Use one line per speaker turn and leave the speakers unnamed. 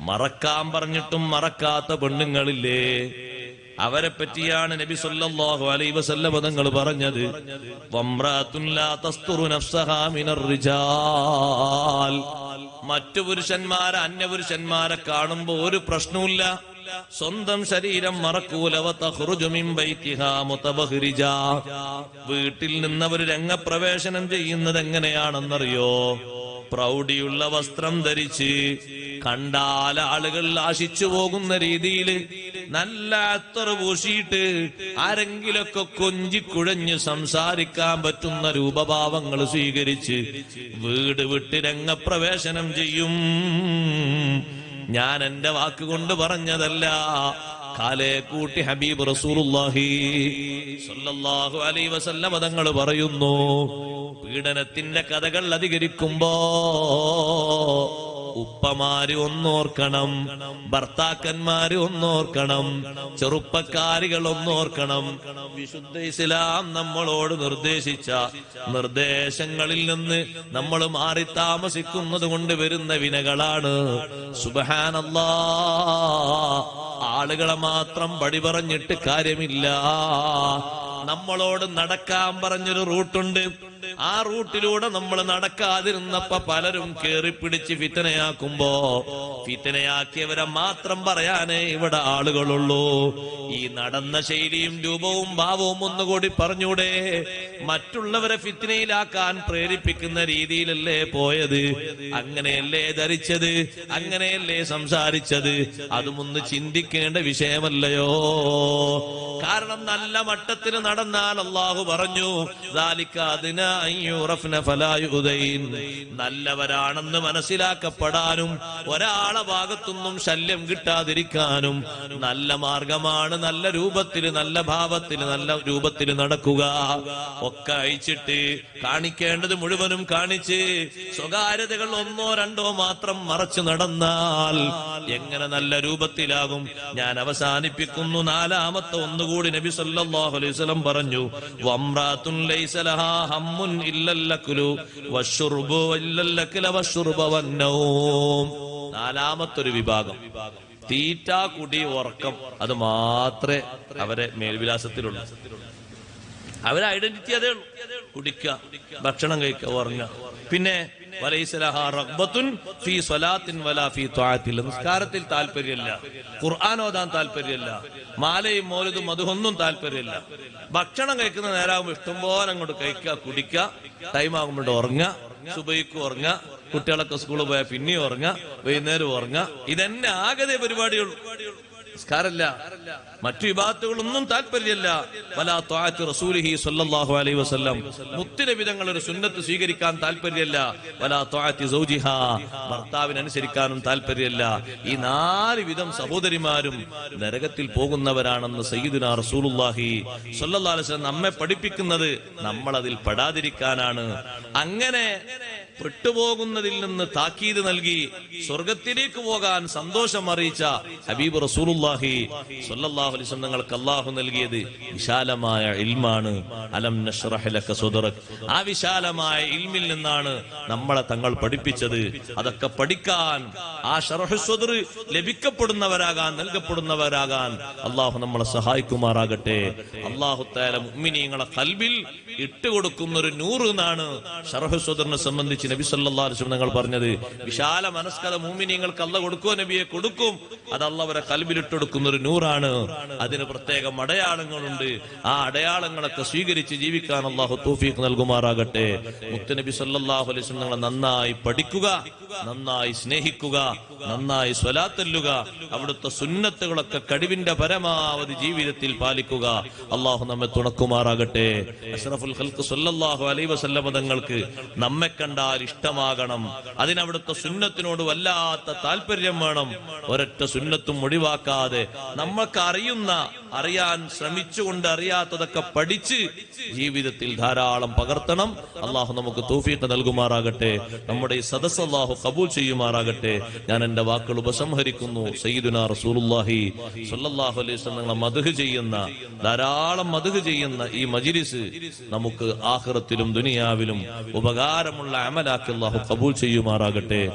മറക്കാൻ പറഞ്ഞിട്ടും മറക്കാത്ത പെണ്ണുങ്ങളില്ലേ? അവരെ പറ്റിയാണ് നബി സല്ലല്ലാഹു അലൈഹി വസല്ലം തങ്ങൾ പറഞ്ഞത്. വംറാത്തുൻ ലാ തസ്തുറു നഫ്സഹാ മിനർ റിജാൽ. മറ്റു പുരുഷന്മാരെ അന്യ പുരുഷന്മാരെ കാണുമ്പോ ഒരു പ്രശ്നവുമില്ല. സ്വന്തം ശരീരം മറക്കൂല. വ തഖ്റുജു മിൻ ബൈതിഹാ മുതബഹ്രിജാ. വീട്ടിൽ നിന്നവർ രംഗപ്രവേശനം ചെയ്യുന്നത് എങ്ങനെയാണെന്നറിയോ? പ്രൗഢിയുള്ള വസ്ത്രം ധരിച്ച് കണ്ടാൽ ആളുകൾ ആശിച്ചു പോകുന്ന രീതിയിൽ നല്ല അത്ര പൂശിയിട്ട് ആരെങ്കിലൊക്കെ കൊഞ്ചിക്കുഴഞ്ഞ് സംസാരിക്കാൻ പറ്റുന്ന രൂപഭാവങ്ങൾ സ്വീകരിച്ച് വീട് വിട്ട് രംഗപ്രവേശനം ചെയ്യും. ഞാൻ എന്റെ വാക്കുകൊണ്ട് പറഞ്ഞതല്ല. കാലേ കൂട്ടി ഹബീബ് റസൂലുള്ളാഹി സ്വല്ലല്ലാഹു അലൈഹി വസല്ലം തങ്ങൾ പറയുന്നു പീഡനത്തിന്റെ കഥകൾ അധികരിക്കുമ്പോ ഉപ്പമാര് ഒന്നോർക്കണം ഭർത്താക്കന്മാര് ഒന്നോർക്കണം ചെറുപ്പക്കാരികൾ ഒന്നോർക്കണം. വിശുദ്ധ ഇസ്ലാം നമ്മളോട് നിർദ്ദേശിച്ച നിർദ്ദേശങ്ങളിൽ നിന്ന് നമ്മൾ മാറി താമസിക്കുന്നത് കൊണ്ട് വരുന്ന വിനകളാണ്. സുബഹാനല്ലാ. ആളുകളെ മാത്രം പടി പറഞ്ഞിട്ട് കാര്യമില്ല. നമ്മളോട് നടക്കാൻ പറഞ്ഞൊരു റൂട്ടുണ്ട്. ആ റൂട്ടിലൂടെ നമ്മൾ നടക്കാതിരുന്നപ്പ പലരും കേറിപ്പിടിച്ച് ഫിത്തനയാക്കുമ്പോ ഫിത്തനയാക്കിയവരെ മാത്രം പറയാനേ ഇവിടെ ആളുകളുള്ളൂ. ഈ നടന്ന ശൈലിയും രൂപവും ഭാവവും ഒന്നുകൂടി പറഞ്ഞൂടെ. മറ്റുള്ളവരെ ഫിത്തനയിലാക്കാൻ പ്രേരിപ്പിക്കുന്ന രീതിയിലല്ലേ പോയത്? അങ്ങനെയല്ലേ ധരിച്ചത്? അങ്ങനെയല്ലേ സംസാരിച്ചത്? അതുമൊന്ന് ചിന്തിക്കേണ്ട വിഷയമല്ലയോ? കാരണം നല്ല മട്ടത്തിന് നടന്നാൽ അള്ളാഹു പറഞ്ഞു ദാലിക്കാതിനായി നല്ലവരാണെന്ന് മനസ്സിലാക്കപ്പെടാനും ഒരാളെ ഭാഗത്തൊന്നും ശല്യം കിട്ടാതിരിക്കാനും നല്ല മാർഗമാണ് നല്ല രൂപത്തിൽ നല്ല ഭാവത്തിൽ നല്ല രൂപത്തിൽ നടക്കുക. ഒക്കെ അയച്ചിട്ട് കാണിക്കേണ്ടത് മുഴുവനും കാണിച്ച് സ്വകാര്യതകൾ ഒന്നോ രണ്ടോ മാത്രം മറച്ചു നടന്നാൽ എങ്ങനെ നല്ല രൂപത്തിലാകും? ഞാൻ അവസാനിപ്പിക്കുന്നു. നാലാമത്തെ ഒന്നുകൂടി നബി സല്ലാഹു അലൈസ് പറഞ്ഞു വമ്രാത്തുൻ ലൈസലഹാ ഹമ്മുൻ നാലാമത്തൊരു വിഭാഗം. തീറ്റ കുടി ഉറക്കം. അത് മാത്രമേ അവരെ മേൽവിലാസത്തിലുള്ളൂ. അവരെ ഐഡന്റിറ്റി അതേ ഉള്ളൂ. കുടിക്കുക ഭക്ഷണം കഴിക്കുക ഉറങ്ങുക. പിന്നെ നിസ്കാരത്തിൽ താല്പര്യമില്ല. ഖുർആൻ ഓതാൻ താല്പര്യമില്ല. മാലയും മോലതും അതൊന്നും താല്പര്യമില്ല. ഭക്ഷണം കഴിക്കുന്ന നേരാകുമ്പോൾ ഇഷ്ടംപോലെ അങ്ങോട്ട് കഴിക്കുക കുടിക്കുക. ടൈം ആകുമ്പോൾ ഉറങ്ങുക. സുബൈക്ക് ഉറങ്ങുക. കുട്ടികളൊക്കെ സ്കൂളിൽ പോയാൽ പിന്നെയും ഉറങ്ങുക. വൈകുന്നേരം ഉറങ്ങുക. ഇതെന്നെ ആകെ പരിപാടിയുള്ളൂ. നിസ്കാരല്ല മറ്റു വിഭാഗത്തുകളൊന്നും താല്പര്യമല്ല. വലാ ത്വാഅത്തി റസൂലിഹി സല്ലാഹു അലൈഹി വസല്ലം. മുത്തിന വിധങ്ങൾ ഒരു സുന്നത്ത് സ്വീകരിക്കാൻ താല്പര്യമല്ല. വലാ ത്വാഅത്തി സൗജിഹാ. ഭർത്താവിനനുസരിക്കാനും താല്പര്യമല്ല. ഈ നാല് വിധം സഹോദരിമാരും നരകത്തിൽ പോകുന്നവരാണെന്ന് സയ്യിദുന റസൂലുല്ലാഹി സ്വല്ലല്ലാഹു അലൈഹി വസല്ലം നമ്മെ പഠിപ്പിക്കുന്നത് നമ്മൾ അതിൽ പെടാതിരിക്കാനാണ്. അങ്ങനെ പെട്ടുപോകുന്നതിൽ നിന്ന് താക്കീത് നൽകി സ്വർഗത്തിലേക്ക് പോകാൻ സന്തോഷം അറിയിച്ച ഹബീബ് റസൂലുല്ലാഹി സ്വല്ലല്ലാഹു അലൈഹി വസല്ലം നിങ്ങൾക്ക് അല്ലാഹു നൽകിയത് വിശാലമായ ഇൽമാണ്. അലം നശ്റഹ് ലക സദറക്. ആ വിശാലമായ ഇൽമിൽ നിന്നാണ് നമ്മളെ തങ്ങൾ പഠിപ്പിച്ചത്. അതൊക്കെ പഠിക്കാൻ ആ ഷറഹ് സദർ ലഭിക്കപ്പെടുന്നവരാകാൻ നൽകപ്പെടുന്നവരാകാൻ അല്ലാഹു നമ്മളെ സഹായിക്കുമാറാകട്ടെ. അള്ളാഹു താല മുഅ്മിനീങ്ങളെ കൽബിൽ ഇട്ടുകൊടുക്കുന്ന ഒരു നൂറ് എന്നാണ് ഷറഹ് സ്വദറിനെ സംബന്ധിച്ച് നബി സല്ലല്ലാഹു അലൈഹി വസല്ലം തങ്ങൾ പറഞ്ഞത് വിശാല മനസ്കത മുഅ്മിനീങ്ങൾക്ക് അല്ല കൊടുക്കുക നബിയെ കൊടുക്കും. അത് അള്ളവരെ കൽബിലിട്ടെടുക്കുന്ന ഒരു നൂറാണ്. അതിന് പ്രത്യേകം അടയാളങ്ങളുണ്ട്. ആ അടയാളങ്ങളൊക്കെ സ്വീകരിച്ച് ജീവിക്കാൻ അള്ളാഹു തൂഫീഖ് നൽകുമാറാകട്ടെ. മുത്തുനബി അലൈഹി അലൈസ് തങ്ങളെ നന്നായി പഠിക്കുക നന്നായി സ്നേഹിക്കുക നന്നായി സ്വലാത്തല്ലുക അവിടുത്തെ സുന്നത്തുകളൊക്കെ കഴിവിന്റെ പരമാവധി ജീവിതത്തിൽ പാലിക്കുക. അള്ളാഹു നമ്മെ തുണക്കുമാറാകട്ടെ. അഷ്റഫുൽ അലൈഹി വസല്ലം തങ്ങൾക്ക് നമ്മെ കണ്ടാൽ ഇഷ്ടമാകണം അതിനവിടുത്തെ സുന്നത്തിനോട് വല്ലാത്ത താല്പര്യം വേണം. ഒരൊറ്റ സുന്നത്തും ഒഴിവാക്കാതെ നമ്മൾക്ക് അറിയുന്ന അറിയാൻ ശ്രമിച്ചുകൊണ്ട് അറിയാത്തതൊക്കെ പഠിച്ച് ജീവിതത്തിൽ ധാരാളം പകർത്തണം. അള്ളാഹു നമുക്ക് തൂഫീക്ക് നൽകുമാറാകട്ടെ. നമ്മുടെ ഈ സദസ് അള്ളാഹു കബൂൽ ചെയ്യുമാറാകട്ടെ. ഞാൻ എന്റെ വാക്കുകൾ ഉപസംഹരിക്കുന്നു. സയ്യിദുന സ്വല്ലല്ലാഹു അലൈഹി വസല്ലം മദ്ഹ് ചെയ്യുന്ന ധാരാളം മധുഹ് ചെയ്യുന്ന ഈ മജിലിസ് നമുക്ക് ആഹ്റത്തിലും ദുനിയാവിലും ഉപകാരമുള്ള അമലാക്കി അള്ളാഹു കബൂൽ ചെയ്യുമാറാകട്ടെ.